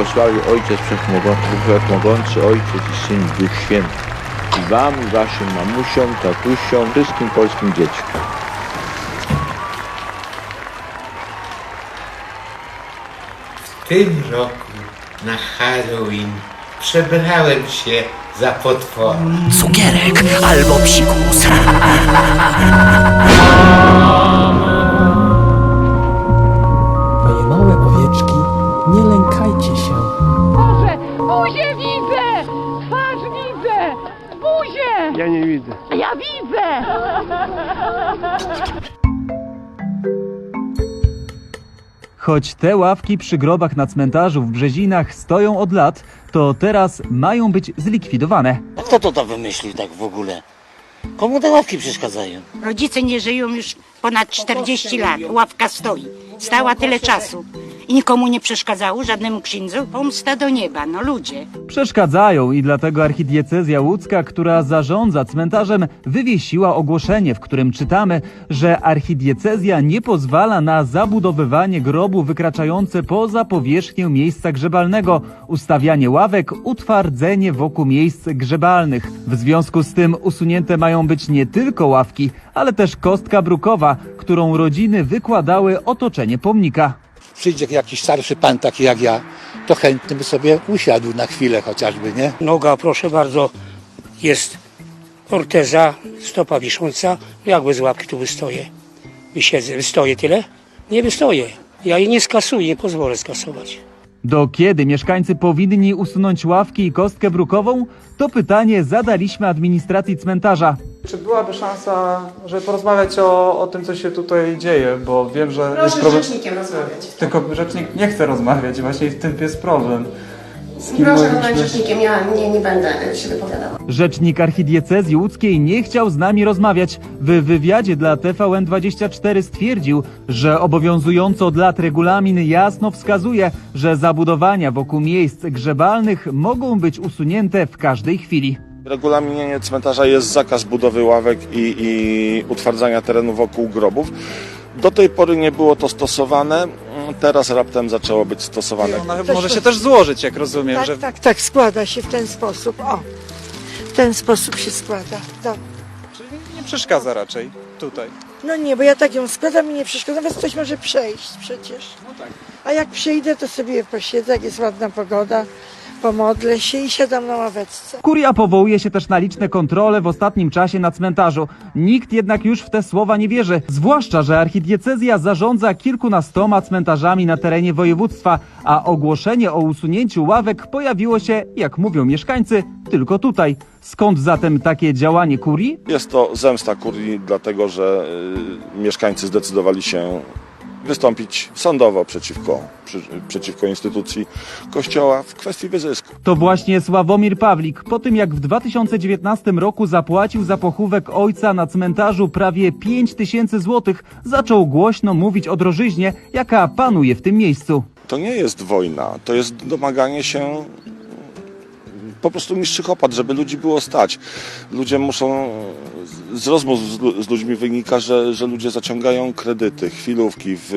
błogosławi Ojciec Wszechmogący, Ojciec i Syn i Duch Święty. I wam, i waszym mamusiom, tatusiom, wszystkim polskim dzieciom. W tym roku na Halloween przebrałem się za potwora. Cukierek albo psikus. Choć te ławki przy grobach na cmentarzu w Brzezinach stoją od lat, to teraz mają być zlikwidowane. Kto to to wymyślił tak w ogóle? Komu te ławki przeszkadzają? Rodzice nie żyją już ponad 40 lat. Ławka stoi. Stała tyle czasu. Nikomu nie przeszkadzało, żadnemu księdzu. Pomsta do nieba, no ludzie. Przeszkadzają i dlatego archidiecezja łódzka, która zarządza cmentarzem, wywiesiła ogłoszenie, w którym czytamy, że archidiecezja nie pozwala na zabudowywanie grobu wykraczające poza powierzchnię miejsca grzebalnego, ustawianie ławek, utwardzenie wokół miejsc grzebalnych. W związku z tym usunięte mają być nie tylko ławki, ale też kostka brukowa, którą rodziny wykładały otoczenie pomnika. Przyjdzie jakiś starszy pan taki jak ja, to chętny by sobie usiadł na chwilę chociażby, nie? Noga, proszę bardzo, jest orteza, stopa wisząca. Jak bez łapki tu wystoję? Wysiedzę, wystoję tyle? Nie wystoję. Ja jej nie skasuję, nie pozwolę skasować. Do kiedy mieszkańcy powinni usunąć ławki i kostkę brukową? To pytanie zadaliśmy administracji cmentarza. Czy byłaby szansa, żeby porozmawiać o, o tym, co się tutaj dzieje, bo wiem, że Proszę jest z problem. rzecznikiem rozmawiać. Tylko rzecznik nie chce rozmawiać, właśnie w tym jest problem. Z kim Proszę rozmawiać rzecznikiem, ja nie, nie będę się wypowiadała. Rzecznik archidiecezji łódzkiej nie chciał z nami rozmawiać. W wywiadzie dla TVN24 stwierdził, że obowiązujący od lat regulamin jasno wskazuje, że zabudowania wokół miejsc grzebalnych mogą być usunięte w każdej chwili. W regulaminie cmentarza jest zakaz budowy ławek i, i utwardzania terenu wokół grobów. Do tej pory nie było to stosowane, teraz raptem zaczęło być stosowane. Ona może się też złożyć, jak rozumiem, Tak, że tak, tak, składa się w ten sposób. O, w ten sposób się składa. Dobra. czyli nie przeszkadza raczej tutaj. No nie, bo ja tak ją składam i nie przeszkadzam, więc ktoś może przejść przecież. A jak przyjdę, to sobie posiedzę, jak jest ładna pogoda, pomodlę się i siadam na ławeczce. Kuria powołuje się też na liczne kontrole w ostatnim czasie na cmentarzu. Nikt jednak już w te słowa nie wierzy, zwłaszcza, że archidiecezja zarządza kilkunastoma cmentarzami na terenie województwa, a ogłoszenie o usunięciu ławek pojawiło się, jak mówią mieszkańcy, tylko tutaj. Skąd zatem takie działanie kurii? Jest to zemsta kurii, dlatego że y, mieszkańcy zdecydowali się wystąpić sądowo przeciwko, przy, przeciwko instytucji kościoła w kwestii wyzysku. To właśnie Sławomir Pawlik, po tym jak w 2019 roku zapłacił za pochówek ojca na cmentarzu prawie 5 tysięcy złotych, zaczął głośno mówić o drożyźnie, jaka panuje w tym miejscu. To nie jest wojna, to jest domaganie się po prostu niższych opłat, żeby ludzi było stać. Ludzie muszą, z rozmów z, lu- z ludźmi wynika, że, że ludzie zaciągają kredyty, chwilówki w,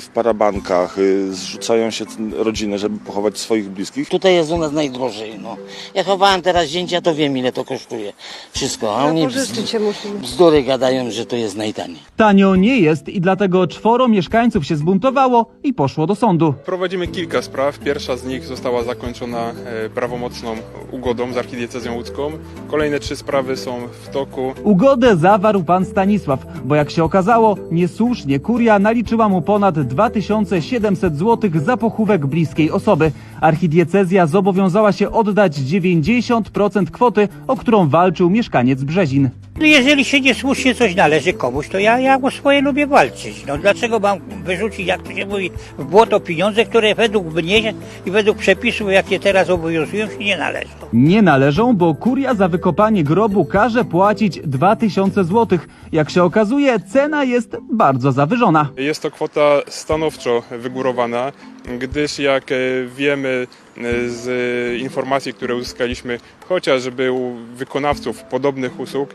w parabankach, y, zrzucają się rodziny, żeby pochować swoich bliskich. Tutaj jest u nas najdrożej, no. Ja chowałem teraz zięcia, to wiem ile to kosztuje. Wszystko, a oni musimy. bzdury gadają, że to jest najtaniej. Tanio nie jest i dlatego czworo mieszkańców się zbuntowało i poszło do sądu. Prowadzimy kilka spraw. Pierwsza z nich została zakończona e, prawomocną ugodą z archidiecezją łódzką. Kolejne trzy sprawy są w toku. Ugodę zawarł pan Stanisław, bo jak się okazało, niesłusznie kuria naliczyła mu ponad 2700 zł za pochówek bliskiej osoby. Archidiecezja zobowiązała się oddać 90% kwoty, o którą walczył mieszkaniec Brzezin. No Jeżeli się niesłusznie coś należy komuś, to ja, ja o swoje lubię walczyć. No dlaczego mam wyrzucić, jak to się mówi, w błoto pieniądze, które według mnie i według przepisów, jakie teraz obowiązują, się nie należą. Nie należą, bo kuria za wykopanie grobu każe płacić 2000 zł. Jak się okazuje, cena jest bardzo zawyżona. Jest to kwota stanowczo wygórowana, gdyż jak e, wiemy e, z e, informacji, które uzyskaliśmy chociażby u wykonawców podobnych usług,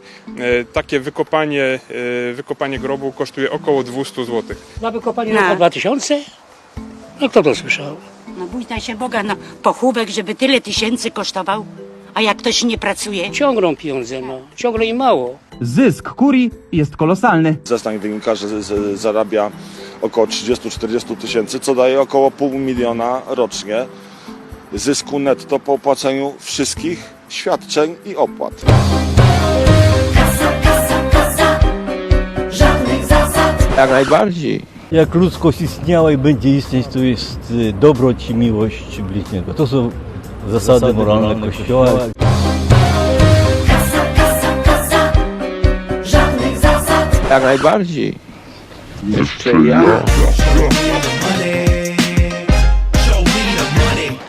takie wykopanie, wykopanie grobu kosztuje około 200 zł. Na wykopanie Na. na 2000? No kto to słyszał? No bójta się Boga, no pochówek, żeby tyle tysięcy kosztował, a jak ktoś nie pracuje, Ciągną pieniądze, no. Ciągle i mało. Zysk kurii jest kolosalny. Ze zdań wynika, że zarabia około 30-40 tysięcy, co daje około pół miliona rocznie zysku netto po opłaceniu wszystkich świadczeń i opłat. Żadnych zasad. Jak najbardziej. Jak ludzkość istniała i będzie istnieć, to jest y, dobroć i miłość bliźniego. To są zasady, moralne, Kościoła. Kasa, kasa, kasa. Żadnych zasad. Jak najbardziej. Jeszcze ja.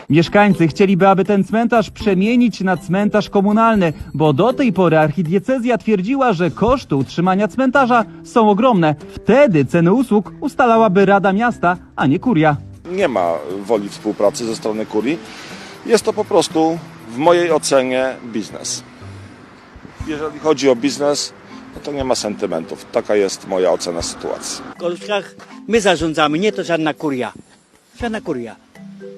Mieszkańcy chcieliby, aby ten cmentarz przemienić na cmentarz komunalny, bo do tej pory archidiecezja twierdziła, że koszty utrzymania cmentarza są ogromne. Wtedy ceny usług ustalałaby Rada Miasta, a nie kuria. Nie ma woli współpracy ze strony kurii. Jest to po prostu w mojej ocenie biznes. Jeżeli chodzi o biznes, no to nie ma sentymentów. Taka jest moja ocena sytuacji. W Kolskach my zarządzamy, nie to żadna kuria. Żadna kuria.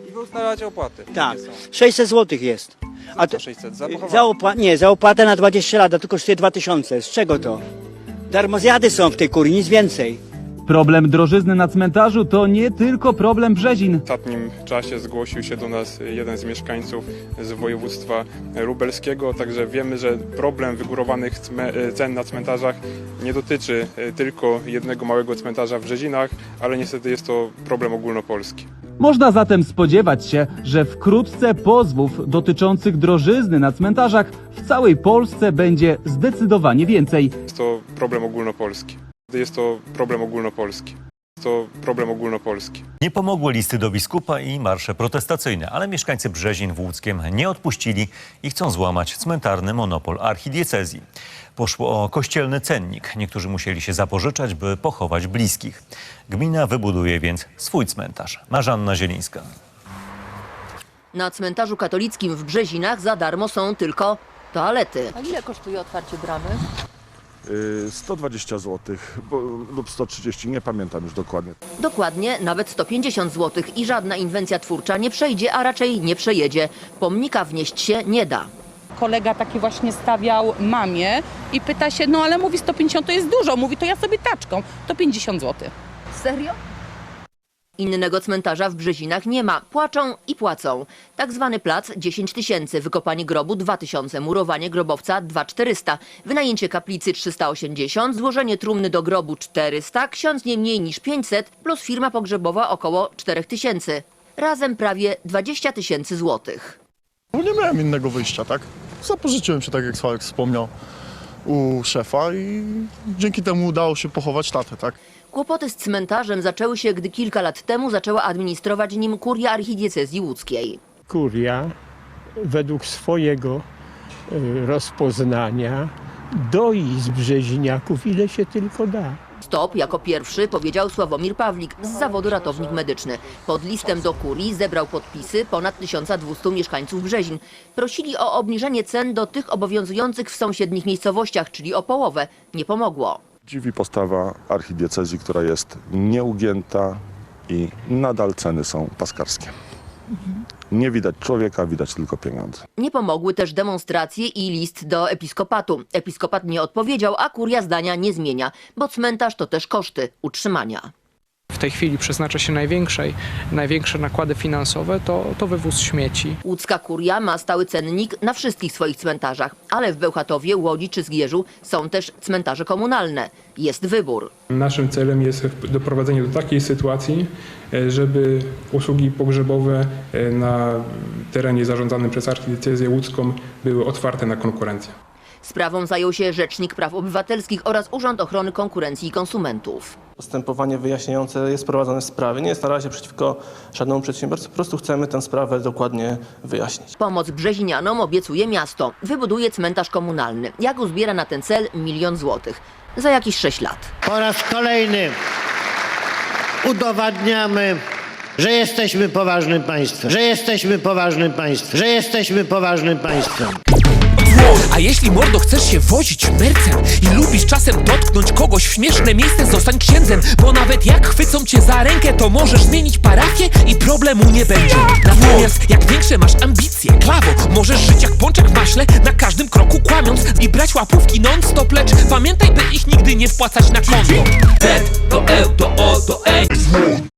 I wy ustalacie opłaty. Tak. 600 zł jest. A to, 600 za za nie, za opłatę na 20 lat, a to kosztuje 2000. Z czego to? Darmozjady są w tej kurii, nic więcej. Problem drożyzny na cmentarzu to nie tylko problem Brzezin. W ostatnim czasie zgłosił się do nas jeden z mieszkańców z województwa lubelskiego, także wiemy, że problem wygórowanych cen na cmentarzach nie dotyczy e, tylko jednego małego cmentarza w Brzezinach, ale niestety jest to problem ogólnopolski. Można zatem spodziewać się, że wkrótce pozwów dotyczących drożyzny na cmentarzach w całej Polsce będzie zdecydowanie więcej. Jest to problem ogólnopolski. Jest to problem ogólnopolski. Jest to problem ogólnopolski. Nie pomogły listy do biskupa i marsze protestacyjne, ale mieszkańcy Brzezin w Łódzkiem nie odpuścili i chcą złamać cmentarny monopol archidiecezji. Poszło o kościelny cennik. Niektórzy musieli się zapożyczać, by pochować bliskich. Gmina wybuduje więc swój cmentarz. Marzanna Zielińska. Na cmentarzu katolickim w Brzezinach za darmo są tylko toalety. A ile kosztuje otwarcie bramy? 120 zł lub 130, nie pamiętam już dokładnie. Dokładnie nawet 150 zł i żadna inwencja twórcza nie przejdzie, a raczej nie przejedzie. Pomnika wnieść się nie da. Kolega taki właśnie stawiał mamie i pyta się, no ale mówi 150 to jest dużo. Mówi, to ja sobie taczką. To 50 zł. Serio? Innego cmentarza w Brzezinach nie ma. Płaczą i płacą. Tak zwany plac 10 tysięcy, wykopanie grobu 2 tysiące, murowanie grobowca 2400, wynajęcie kaplicy 380, złożenie trumny do grobu 400, ksiądz nie mniej niż 500, plus firma pogrzebowa około 4 tysięcy. Razem prawie 20 tysięcy złotych. No nie miałem innego wyjścia, tak? Zapożyczyłem się, tak jak Sławek wspomniał, u szefa i dzięki temu udało się pochować tatę, tak? Kłopoty z cmentarzem zaczęły się, gdy kilka lat temu zaczęła administrować nim kuria archidiecezji łódzkiej. Kuria według swojego y, rozpoznania doi z Brzeziniaków ile się tylko da. Stop jako pierwszy powiedział Sławomir Pawlik z zawodu ratownik medyczny. Pod listem do kurii zebrał podpisy ponad 1200 mieszkańców Brzezin. Prosili o obniżenie cen do tych obowiązujących w sąsiednich miejscowościach, czyli o połowę. Nie pomogło. Dziwi postawa archidiecezji, która jest nieugięta i nadal ceny są paskarskie. Nie widać człowieka, widać tylko pieniądze. Nie pomogły też demonstracje i list do episkopatu. Episkopat nie odpowiedział, a kuria zdania nie zmienia, bo cmentarz to też koszty utrzymania. W tej chwili przeznacza się największej, największe nakłady finansowe to, to wywóz śmieci. Łódzka kuria ma stały cennik na wszystkich swoich cmentarzach, ale w Bełchatowie, Łodzi czy Zgierzu są też cmentarze komunalne. Jest wybór. Naszym celem jest doprowadzenie do takiej sytuacji, e, żeby usługi pogrzebowe e, na terenie zarządzanym przez archidiecezję łódzką były otwarte na konkurencję. Sprawą zajął się Rzecznik Praw Obywatelskich oraz Urząd Ochrony Konkurencji i Konsumentów. Postępowanie wyjaśniające jest prowadzone w sprawie. Nie jest na razie przeciwko żadnemu przedsiębiorcy, po prostu chcemy tę sprawę dokładnie wyjaśnić. Pomoc Brzezinianom obiecuje miasto. Wybuduje cmentarz komunalny. Jak uzbiera na ten cel milion złotych? Za jakieś sześć lat. Po raz kolejny udowadniamy, że jesteśmy poważnym państwem. Że jesteśmy poważnym państwem. Że jesteśmy poważnym państwem. A jeśli mordo chcesz się wozić mercem I lubisz czasem dotknąć kogoś w śmieszne miejsce Zostań księdzem, bo nawet jak chwycą cię za rękę To możesz zmienić parafię i problemu nie będzie. Natomiast jak większe masz ambicje, klawo Możesz żyć jak pączek maśle Na każdym kroku kłamiąc I brać łapówki non-stop Lecz pamiętaj, by ich nigdy nie wpłacać na konto. Z to E to O to E